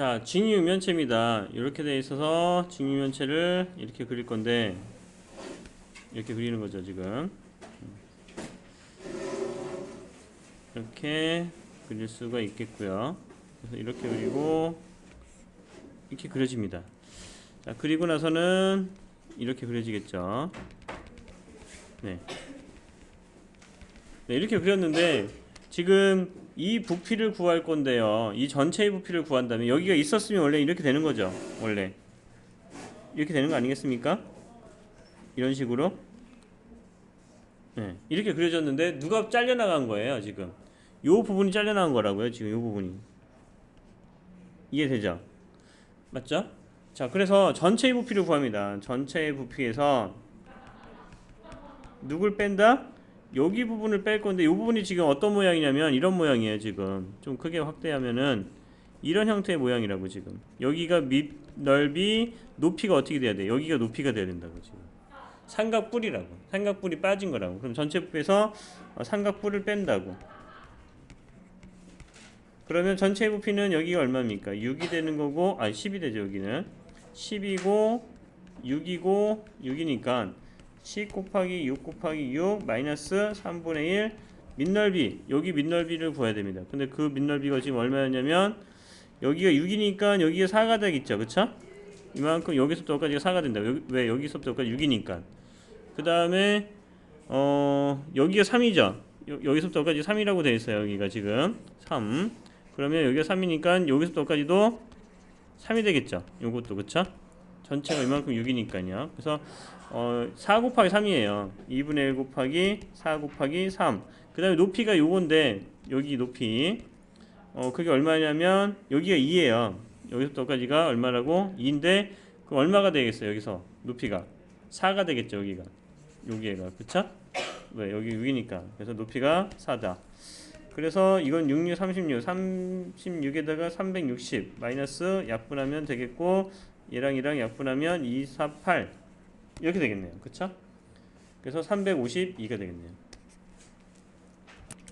자, 직육면체입니다. 이렇게 돼 있어서 직육면체를 이렇게 그릴 건데 이렇게 그리는 거죠, 지금. 이렇게 그릴 수가 있겠고요. 그래서 이렇게 그리고 이렇게 그려집니다. 자, 그리고 나서는 이렇게 그려지겠죠. 네. 네, 이렇게 그렸는데 지금 이 부피를 구할 건데요. 이 전체의 부피를 구한다면 여기가 있었으면 원래 이렇게 되는 거죠. 원래 이렇게 되는 거 아니겠습니까? 이런 식으로 네, 이렇게 그려졌는데 누가 잘려나간 거예요 지금 요 부분이 잘려나간 거라고요 지금 요 부분이 이해되죠? 맞죠? 자 그래서 전체의 부피를 구합니다 전체의 부피에서 누굴 뺀다? 여기 부분을 뺄 건데 이 부분이 지금 어떤 모양이냐면 이런 모양이에요 지금. 좀 크게 확대하면은 이런 형태의 모양이라고 지금. 여기가 밑 넓이 높이가 어떻게 돼야 돼? 여기가 높이가 돼야 된다고 지금. 삼각뿔이라고. 삼각뿔이 빠진 거라고. 그럼 전체 부피에서 어, 삼각뿔을 뺀다고. 그러면 전체 부피는 여기가 얼마입니까? 6이 되는 거고 아 10이 되죠 여기는. 10이고 6이고 6이니까 10 곱하기 6 곱하기 6 마이너스 3분의 1 밑넓이 여기 밑넓이를 구해야 됩니다. 근데 그 밑넓이가 지금 얼마였냐면 여기가 6이니까 여기가 4가 되겠죠. 그쵸? 이만큼 여기서부터 여기까지가 4가 된다. 여기, 왜? 여기서부터 여기까지 6이니까. 그 다음에 어 여기가 3이죠. 여기서부터 여기까지 3이라고 되어 있어요 여기가 지금. 3 그러면 여기가 3이니까 여기서부터 여기까지도 3이 되겠죠. 요것도. 그쵸? 전체가 이만큼 6이니까요. 그래서 어, 4 곱하기 3이에요. 2분의 1 곱하기 4 곱하기 3 그 다음에 높이가 요건데 여기 높이. 어 그게 얼마냐면 여기가 2예요. 여기서부터 여기까지가 얼마라고? 2인데 그 얼마가 되겠어요? 여기서 높이가. 4가 되겠죠 여기가. 여기가. 그쵸? 왜 여기 6이니까. 그래서 높이가 4다 그래서 이건 66, 36, 36에다가 360 마이너스 약분하면 되겠고 얘랑 얘랑 약분하면 2, 4, 8 이렇게 되겠네요 그쵸? 그래서 352가 되겠네요